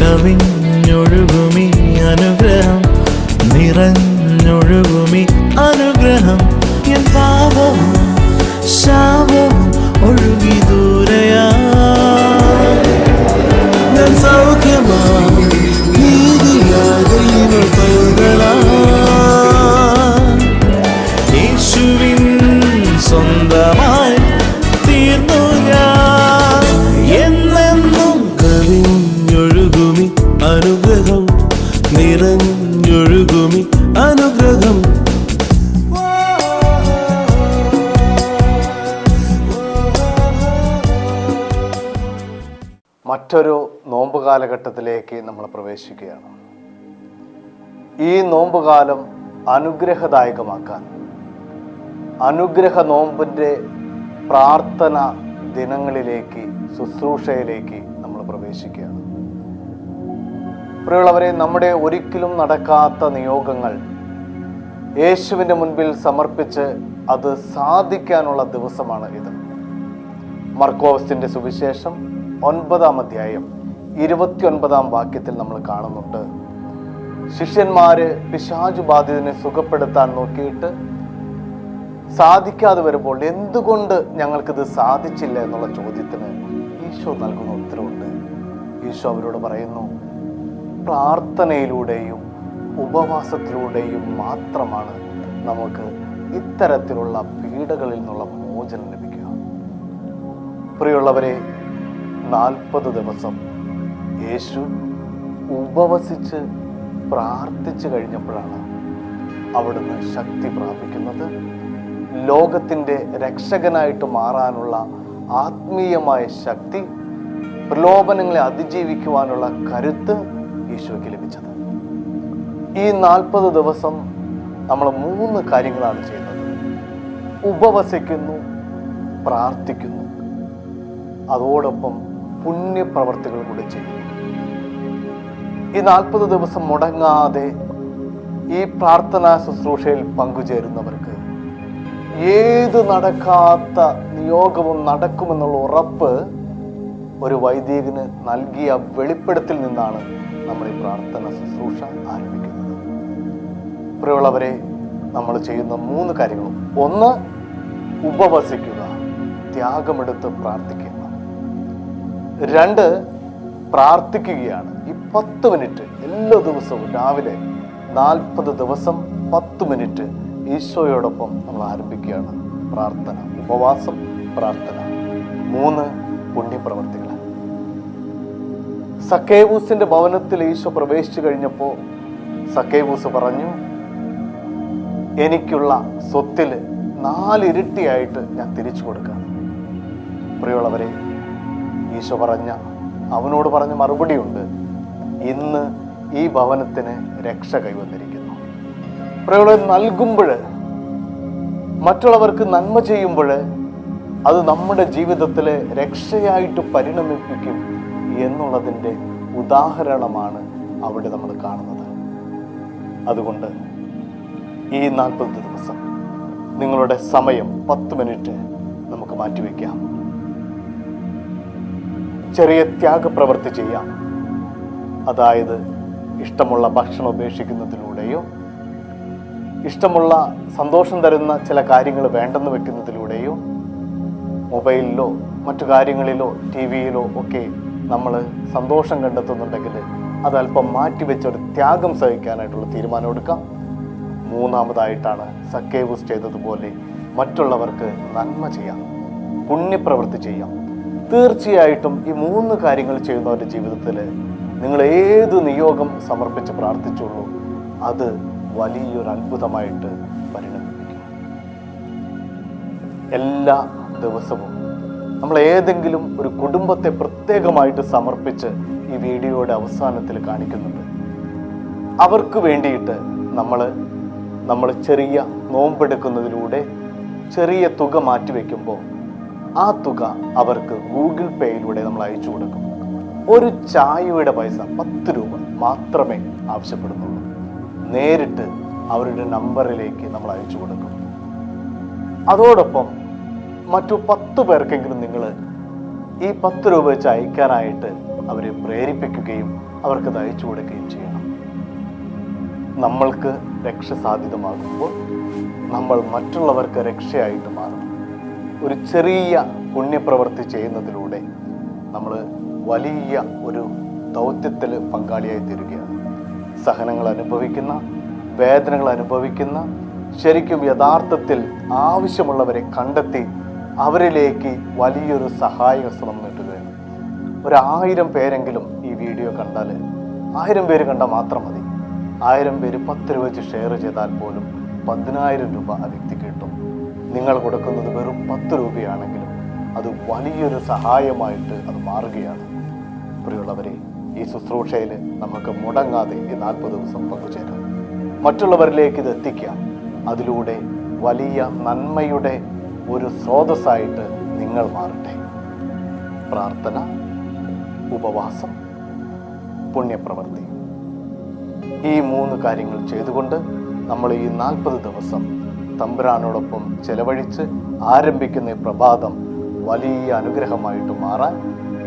കവിഞ്ഞൊഴുകുമി അനുഗ്രഹം. നിറഞ്ഞൊഴുകുമി അനുഗ്രഹം. എൻ പാപവും ശാപവും ഒഴുകി ദൂരയാ മറ്റൊരു നോമ്പ് കാലഘട്ടത്തിലേക്ക് നമ്മൾ പ്രവേശിക്കുകയാണ്. ഈ നോമ്പുകാലം അനുഗ്രഹദായകമാക്കാൻ അനുഗ്രഹ നോമ്പിന്റെ പ്രാർത്ഥന ദിനങ്ങളിലേക്ക് ശുശ്രൂഷയിലേക്ക് നമ്മൾ പ്രവേശിക്കുകയാണ്. പ്രിയമുള്ളവരെ നമ്മുടെ ഒരിക്കലും നടക്കാത്ത നിയോഗങ്ങൾ യേശുവിന്റെ മുൻപിൽ സമർപ്പിച്ച് അത് സാധിക്കാനുള്ള ദിവസമാണ് ഇത്. മർക്കോവസ്റ്റിന്റെ സുവിശേഷം ഒൻപതാം അധ്യായം ഇരുപത്തിയൊൻപതാം വാക്യത്തിൽ നമ്മൾ കാണുന്നുണ്ട്. ശിഷ്യന്മാര് പിശാചു ബാധിതനെ സുഖപ്പെടുത്താൻ നോക്കിയിട്ട് സാധിക്കാതെ വരുമ്പോൾ എന്തുകൊണ്ട് ഞങ്ങൾക്കിത് സാധിച്ചില്ല എന്നുള്ള ചോദ്യത്തിന് ഈശോ നൽകുന്ന ഉത്തരവുണ്ട്. ഈശോ അവരോട് പറയുന്നു പ്രാർത്ഥനയിലൂടെയും ഉപവാസത്തിലൂടെയും മാത്രമാണ് നമുക്ക് ഇത്തരത്തിലുള്ള പീഡകളിൽ നിന്നുള്ള മോചനം ലഭിക്കുക. പ്രിയമുള്ളവരെ നാൽപ്പത് ദിവസം യേശു ഉപവസിച്ച് പ്രാർത്ഥിച്ചു കഴിഞ്ഞപ്പോഴാണ് അവിടുന്ന് ശക്തി പ്രാപിക്കുന്നത്. ലോകത്തിന്റെ രക്ഷകനായിട്ട് മാറാനുള്ള ആത്മീയമായ ശക്തി പ്രലോഭനങ്ങളെ അതിജീവിക്കുവാനുള്ള കരുത്ത് ഈശോയ്ക്ക് ലഭിച്ചത്. ഈ നാൽപ്പത് ദിവസം നമ്മൾ മൂന്ന് കാര്യങ്ങളാണ് ചെയ്യുന്നത്. ഉപവസിക്കുന്നു പ്രാർത്ഥിക്കുന്നു. അതോടൊപ്പം പുണ്യപ്രവർത്തികൾ കൂടെ ചെയ്യും. ഈ നാൽപ്പത് ദിവസം മുടങ്ങാതെ ഈ പ്രാർത്ഥനാ ശുശ്രൂഷയിൽ പങ്കുചേരുന്നവർക്ക് ഏത് നടക്കാത്ത നിയോഗവും നടക്കുമെന്നുള്ള ഉറപ്പ് ഒരു വൈദികന് നൽകിയ വെളിപ്പെടുത്തിൽ നിന്നാണ് നമ്മൾ ഈ പ്രാർത്ഥന ശുശ്രൂഷ ആരംഭിക്കുന്നത്. പ്രിയമുള്ളവരെ നമ്മൾ ചെയ്യുന്ന മൂന്ന് കാര്യങ്ങളും. ഒന്ന് ഉപവസിക്കുക. ത്യാഗമെടുത്ത് പ്രാർത്ഥിക്കുക. രണ്ട് പ്രാർത്ഥിക്കുകയാണ്. ഈ പത്ത് മിനിറ്റ് എല്ലാ ദിവസവും രാവിലെ നാൽപ്പത് ദിവസം പത്ത് മിനിറ്റ് ഈശോയോടൊപ്പം നമ്മൾ ആരംഭിക്കുകയാണ്. പ്രാർത്ഥന ഉപവാസം പ്രാർത്ഥന. മൂന്ന് പുണ്യപ്രവർത്തികൾ. സക്കേവൂസിന്റെ ഭവനത്തിൽ ഈശോ പ്രവേശിച്ചു കഴിഞ്ഞപ്പോൾ സക്കേവൂസ് പറഞ്ഞു എനിക്കുള്ള സ്വത്തിൽ നാലിരട്ടിയായിട്ട് ഞാൻ തിരിച്ചു കൊടുക്കാം. പ്രിയമുള്ളവരെ ഈശോ പറഞ്ഞ അവനോട് പറഞ്ഞ മറുപടിയുണ്ട് ഇന്ന് ഈ ഭവനത്തിന് രക്ഷ കൈവന്നിരിക്കുന്നു. പ്രയോളെ നൽകുമ്പോൾ മറ്റുള്ളവർക്ക് നന്മ ചെയ്യുമ്പോൾ അത് നമ്മുടെ ജീവിതത്തിൽ രക്ഷയായിട്ട് പരിണമിപ്പിക്കും എന്നുള്ളതിന്റെ ഉദാഹരണമാണ് അവിടെ നമ്മൾ കാണുന്നത്. അതുകൊണ്ട് ഈ നാൽപ്പത് ദിവസം നിങ്ങളുടെ സമയം പത്ത് മിനിറ്റ് നമുക്ക് മാറ്റിവെക്കാം. ചെറിയ ത്യാഗപ്രവൃത്തി ചെയ്യാം. അതായത് ഇഷ്ടമുള്ള ഭക്ഷണം ഉപേക്ഷിക്കുന്നതിലൂടെയോ ഇഷ്ടമുള്ള സന്തോഷം തരുന്ന ചില കാര്യങ്ങൾ വേണ്ടെന്ന് വെക്കുന്നതിലൂടെയോ മൊബൈലിലോ മറ്റു കാര്യങ്ങളിലോ ടി വിയിലോ ഒക്കെ നമ്മൾ സന്തോഷം കണ്ടെത്തുന്നുണ്ടെങ്കിൽ അതല്പം മാറ്റിവെച്ചൊരു ത്യാഗം സഹിക്കാനായിട്ടുള്ള തീരുമാനം എടുക്കാം. മൂന്നാമതായിട്ടാണ് സക്കേവൂസ് ചെയ്തതുപോലെ മറ്റുള്ളവർക്ക് നന്മ ചെയ്യാം. പുണ്യപ്രവൃത്തി ചെയ്യാം. തീർച്ചയായിട്ടും ഈ മൂന്ന് കാര്യങ്ങൾ ചെയ്യുന്നവരുടെ ജീവിതത്തിൽ നിങ്ങൾ ഏത് നിയോഗം സമർപ്പിച്ച് പ്രാർത്ഥിച്ചുള്ളൂ അത് വലിയൊരു അത്ഭുതമായിട്ട് പരിണമിപ്പിക്കും എല്ലാ ദിവസവും നമ്മൾ ഏതെങ്കിലും ഒരു കുടുംബത്തെ പ്രത്യേകമായിട്ട് സമർപ്പിച്ച് ഈ വീഡിയോയുടെ അവസാനത്തിൽ കാണിക്കുന്നുണ്ട്. അവർക്ക് വേണ്ടിയിട്ട് നമ്മൾ നമ്മൾ ചെറിയ നോമ്പെടുക്കുന്നതിലൂടെ ചെറിയ തുക മാറ്റിവെക്കുമ്പോൾ ആ തുക അവർക്ക് ഗൂഗിൾ പേയിലൂടെ നമ്മൾ അയച്ചു കൊടുക്കും. ഒരു ചായയുടെ പൈസ പത്ത് രൂപ മാത്രമേ ആവശ്യപ്പെടുന്നുള്ളൂ. നേരിട്ട് അവരുടെ നമ്പറിലേക്ക് നമ്മൾ അയച്ചു കൊടുക്കും. അതോടൊപ്പം മറ്റു പത്ത് പേർക്കെങ്കിലും നിങ്ങൾ ഈ പത്ത് രൂപ വെച്ച് അയക്കാനായിട്ട് അവരെ പ്രേരിപ്പിക്കുകയും അവർക്ക് അയച്ചു കൊടുക്കുകയും ചെയ്യണം. നമ്മൾക്ക് രക്ഷ സാധ്യതമാകുമ്പോൾ നമ്മൾ മറ്റുള്ളവർക്ക് രക്ഷയായിട്ട് മാറും. ഒരു ചെറിയ പുണ്യപ്രവൃത്തി ചെയ്യുന്നതിലൂടെ നമ്മൾ വലിയ ഒരു ദൗത്യത്തിൽ പങ്കാളിയായി തീരുകയാണ്. സഹനങ്ങൾ അനുഭവിക്കുന്ന വേദനകൾ അനുഭവിക്കുന്ന ശരിക്കും യഥാർത്ഥത്തിൽ ആവശ്യമുള്ളവരെ കണ്ടെത്തി അവരിലേക്ക് വലിയൊരു സഹായ ശ്രമം നീട്ടുകയാണ് ഒരായിരം പേരെങ്കിലും ഈ വീഡിയോ കണ്ടാൽ ആയിരം പേര് കണ്ടാൽ മാത്രം മതി. ആയിരം പേര് പത്ത് രൂപ വെച്ച് ഷെയർ ചെയ്താൽ പോലും പതിനായിരം രൂപ ആ വ്യക്തിക്ക് കിട്ടും. നിങ്ങൾ കൊടുക്കുന്നത് വെറും പത്ത് രൂപയാണെങ്കിലും അത് വലിയൊരു സഹായമായിട്ട് അത് മാറുകയാണ്. പ്രിയമുള്ളവരെ ഈ ശുശ്രൂഷയിൽ നമുക്ക് മുടങ്ങാതെ ഈ നാൽപ്പത് ദിവസം പങ്കുചേരാം. മറ്റുള്ളവരിലേക്ക് ഇത് എത്തിക്കാം. അതിലൂടെ വലിയ നന്മയുടെ ഒരു സ്രോതസ്സായിട്ട് നിങ്ങൾ മാറട്ടെ. പ്രാർത്ഥന ഉപവാസം പുണ്യപ്രവൃത്തി. ഈ മൂന്ന് കാര്യങ്ങൾ ചെയ്തുകൊണ്ട് നമ്മൾ ഈ നാൽപ്പത് ദിവസം തമ്പുരാനോടൊപ്പം ചെലവഴിച്ച് ആരംഭിക്കുന്ന ഈ പ്രഭാതം വലിയ അനുഗ്രഹമായിട്ട് മാറാൻ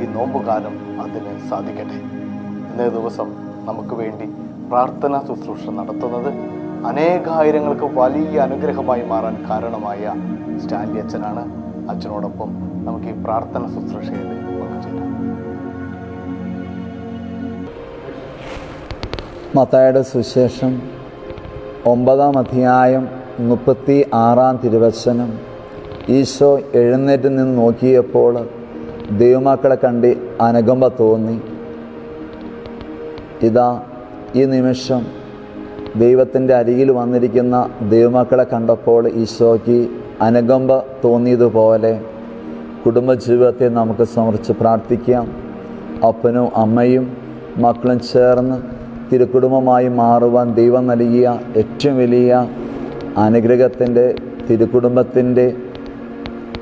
ഈ നോമ്പുകാലം അതിന് സാധിക്കട്ടെ. ഇന്നേ ദിവസം നമുക്ക് വേണ്ടി പ്രാർത്ഥനാ ശുശ്രൂഷ നടത്തുന്നത് അനേകായിരങ്ങൾക്ക് വലിയ അനുഗ്രഹമായി മാറാൻ കാരണമായ സ്റ്റാൻലി അച്ഛനാണ് അച്ഛനോടൊപ്പം നമുക്ക് ഈ പ്രാർത്ഥന ശുശ്രൂഷയിൽ പങ്കുചേരാം മത്തായുടെ സുശേഷം ഒമ്പതാം അധ്യായം മുപ്പത്തി ആറാം തിരുവചനം. ഈശോ എഴുന്നേറ്റ് നിന്ന് നോക്കിയപ്പോൾ ദൈവമാക്കളെ കണ്ട് അനുകമ്പ തോന്നി. ഇതാ ഈ നിമിഷം ദൈവത്തിന്റെ അരികിൽ വന്നിരിക്കുന്ന ദൈവമാക്കളെ കണ്ടപ്പോൾ ഈശോയ്ക്ക് അനുകമ്പ തോന്നിയതുപോലെ കുടുംബജീവിതത്തെ നമുക്ക് സമർപ്പിച്ച് പ്രാർത്ഥിക്കാം. അപ്പനും അമ്മയും മക്കളും ചേർന്ന് തിരുക്കുടുംബമായി മാറുവാൻ ദൈവം നൽകിയ ഏറ്റവും വലിയ അനുഗ്രഹത്തിന്റെ തിരുക്കുടുംബത്തിന്റെ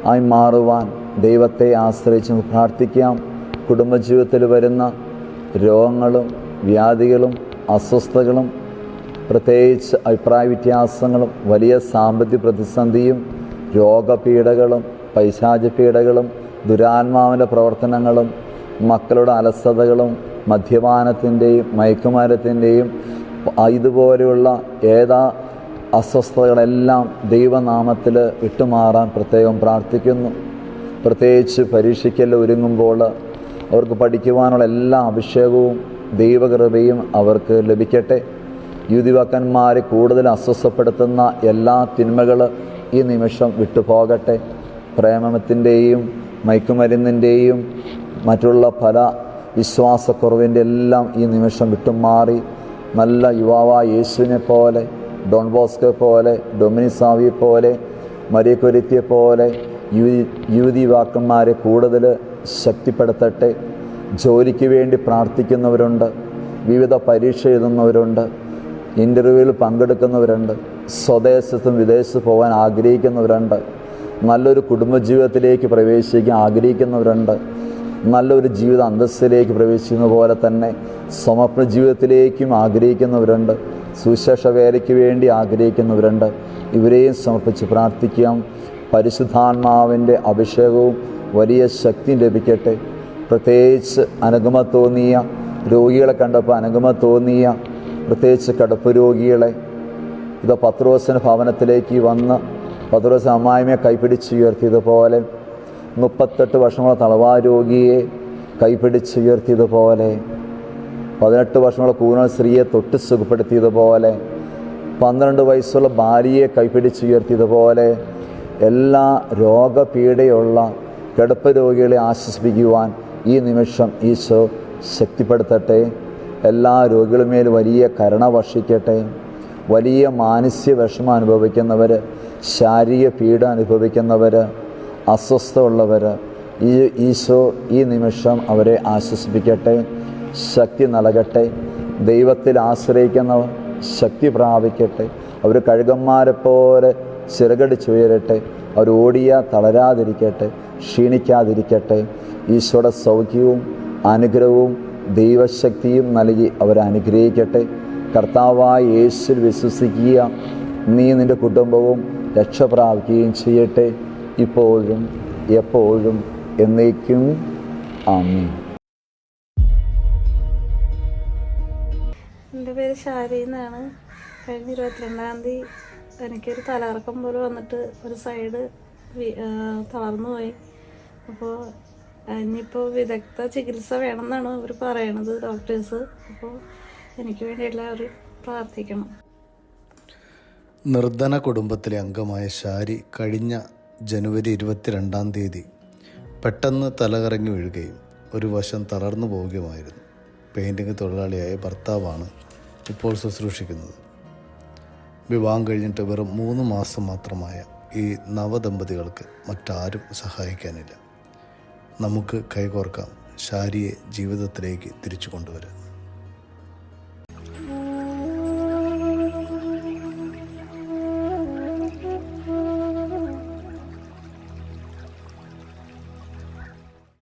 ആയി മാറുവാൻ ദൈവത്തെ ആശ്രയിച്ച് പ്രാർത്ഥിക്കാം. കുടുംബജീവിതത്തിൽ വരുന്ന രോഗങ്ങളും വ്യാധികളും അസ്വസ്ഥതകളും പ്രത്യേകിച്ച് അഭിപ്രായ വ്യത്യാസങ്ങളും വലിയ സാമ്പത്തിക പ്രതിസന്ധിയും രോഗപീഠകളും പൈശാചപീഠകളും ദുരാത്മാവിന്റെ പ്രവർത്തനങ്ങളും മക്കളുടെ അലസതകളും മദ്യപാനത്തിന്റെയും മയക്കുമരത്തിന്റെയും ഇതുപോലെയുള്ള ഏതാ അസ്വസ്ഥതകളെല്ലാം ദൈവനാമത്തിൽ വിട്ടുമാറാൻ പ്രത്യേകം പ്രാർത്ഥിക്കുന്നു. പ്രത്യേകിച്ച് പരീക്ഷയ്ക്കെല്ലാം ഒരുങ്ങുമ്പോൾ അവർക്ക് പഠിക്കുവാനുള്ള എല്ലാ അഭിഷേകവും ദൈവകൃപയും അവർക്ക് ലഭിക്കട്ടെ. യുവതിവാക്കന്മാരെ കൂടുതൽ അസ്വസ്ഥപ്പെടുത്തുന്ന എല്ലാ തിന്മകൾ ഈ നിമിഷം വിട്ടുപോകട്ടെ. പ്രേമത്തിന്റെയും മയക്കുമരുന്നിന്റെയും മറ്റുള്ള പല വിശ്വാസക്കുറവിന്റെ എല്ലാം ഈ നിമിഷം വിട്ടുമാറി. നല്ല യുവാവായ യേശുവിനെ പോലെ ഡോൺ ബോസ്കെ പോലെ ഡൊമിനിസാവിയെ പോലെ മരിയക്കൊരുത്തിയെ പോലെ യുവതി യുവതി യുവാക്കന്മാരെ കൂടുതൽ ശക്തിപ്പെടുത്തട്ടെ. ജോലിക്ക് വേണ്ടി പ്രാർത്ഥിക്കുന്നവരുണ്ട് വിവിധ പരീക്ഷ എഴുതുന്നവരുണ്ട് ഇന്റർവ്യൂവിൽ പങ്കെടുക്കുന്നവരുണ്ട് സ്വദേശത്തും വിദേശത്ത് പോകാൻ ആഗ്രഹിക്കുന്നവരുണ്ട് നല്ലൊരു കുടുംബജീവിതത്തിലേക്ക് പ്രവേശിക്കാൻ ആഗ്രഹിക്കുന്നവരുണ്ട് നല്ലൊരു ജീവിത അന്തസ്സിലേക്ക് പ്രവേശിക്കുന്ന പോലെ തന്നെ സമർപ്പണ ജീവിതത്തിലേക്കും ആഗ്രഹിക്കുന്നവരുണ്ട്. സുശേഷ വേലയ്ക്ക് വേണ്ടി ആഗ്രഹിക്കുന്നവരുണ്ട്. ഇവരെയും സമർപ്പിച്ച് പ്രാർത്ഥിക്കാം. പരിശുദ്ധാത്മാവിന്റെ അഭിഷേകവും വലിയ ശക്തി ലഭിക്കട്ടെ. പ്രത്യേകിച്ച് അനുഗമ തോന്നിയ രോഗികളെ കണ്ടപ്പോൾ അനുഗമ തോന്നിയ പ്രത്യേകിച്ച് കടപ്പ് രോഗികളെ. ഇത് പത്രോസിന് ഭവനത്തിലേക്ക് വന്ന് പത്രോസ് അമ്മായിമയെ കൈപ്പിടിച്ചുയർത്തിയതുപോലെ മുപ്പത്തെട്ട് വർഷമുള്ള തളവാ രോഗിയെ കൈപിടിച്ചുയർത്തിയതുപോലെ പതിനെട്ട് വർഷമുള്ള കൂനൽ സ്ത്രീയെ തൊട്ട് സുഖപ്പെടുത്തിയതുപോലെ പന്ത്രണ്ട് വയസ്സുള്ള ഭാര്യയെ കൈപ്പിടിച്ചുയർത്തിയതുപോലെ എല്ലാ രോഗപീഠയുള്ള കിടപ്പ് രോഗികളെ ആശ്വസിപ്പിക്കുവാൻ ഈ നിമിഷം ഈശോ ശക്തിപ്പെടുത്തട്ടെ. എല്ലാ രോഗികളുമേൽ വലിയ കരുണ വർഷിക്കട്ടെ. വലിയ മാനസിക വിഷമം അനുഭവിക്കുന്നവർ ശാരീരിക പീഡ അനുഭവിക്കുന്നവർ അസ്വസ്ഥ ഉള്ളവർ ഈ ഈശോ ഈ നിമിഷം അവരെ ആശ്വസിപ്പിക്കട്ടെ. ശക്തി നൽകട്ടെ. ദൈവത്തിൽ ആശ്രയിക്കുന്നവർ ശക്തി പ്രാപിക്കട്ടെ. അവർ കഴുകന്മാരെ പോലെ ചിറകടിച്ചുയരട്ടെ അവർ ഓടിയ തളരാതിരിക്കട്ടെ. ക്ഷീണിക്കാതിരിക്കട്ടെ. ഈശോയുടെ സൗഖ്യവും അനുഗ്രഹവും ദൈവശക്തിയും നൽകി അവരെ അനുഗ്രഹിക്കട്ടെ. കർത്താവായ യേശുവിൽ വിശ്വസിക്കുക. നീ നിന്റെ കുടുംബവും രക്ഷ പ്രാപിക്കുകയും ചെയ്യട്ടെ. ഇപ്പോഴും എപ്പോഴും എന്നേക്കും. ആമീൻ. എന്റെ പേര് ഷാരി എന്നാണ്. കഴിഞ്ഞ ഇരുപത്തിരണ്ടാം തീയതി എനിക്കൊരു തലകറക്കം പോലെ വന്നിട്ട് ഒരു സൈഡ് തളർന്നു പോയി. അപ്പോൾ ഇനിയിപ്പോൾ വിദഗ്ധ ചികിത്സ വേണമെന്നാണ് അവർ പറയണത് ഡോക്ടേഴ്സ്. അപ്പോൾ എനിക്ക് വേണ്ടി എല്ലാവരും പ്രാർത്ഥിക്കണം. നിർധന കുടുംബത്തിലെ അംഗമായ ഷാരി കഴിഞ്ഞ ജനുവരി ഇരുപത്തിരണ്ടാം തീയതി പെട്ടെന്ന് തലകറങ്ങി വീഴുകയും ഒരു വശം തളർന്നു പോവുകയുമായിരുന്നു. പെയിന്റിങ് തൊഴിലാളിയായ ഭർത്താവാണ് ഇപ്പോൾ ശുശ്രൂഷിക്കുന്നത്. വിവാഹം കഴിഞ്ഞിട്ട് വെറും മൂന്ന് മാസം മാത്രമായ ഈ നവദമ്പതികൾക്ക് മറ്റാരും സഹായിക്കാനില്ല. നമുക്ക് കൈകോർക്കാം. ഷാരിയെ ജീവിതത്തിലേക്ക് തിരിച്ചു കൊണ്ടുവരാം.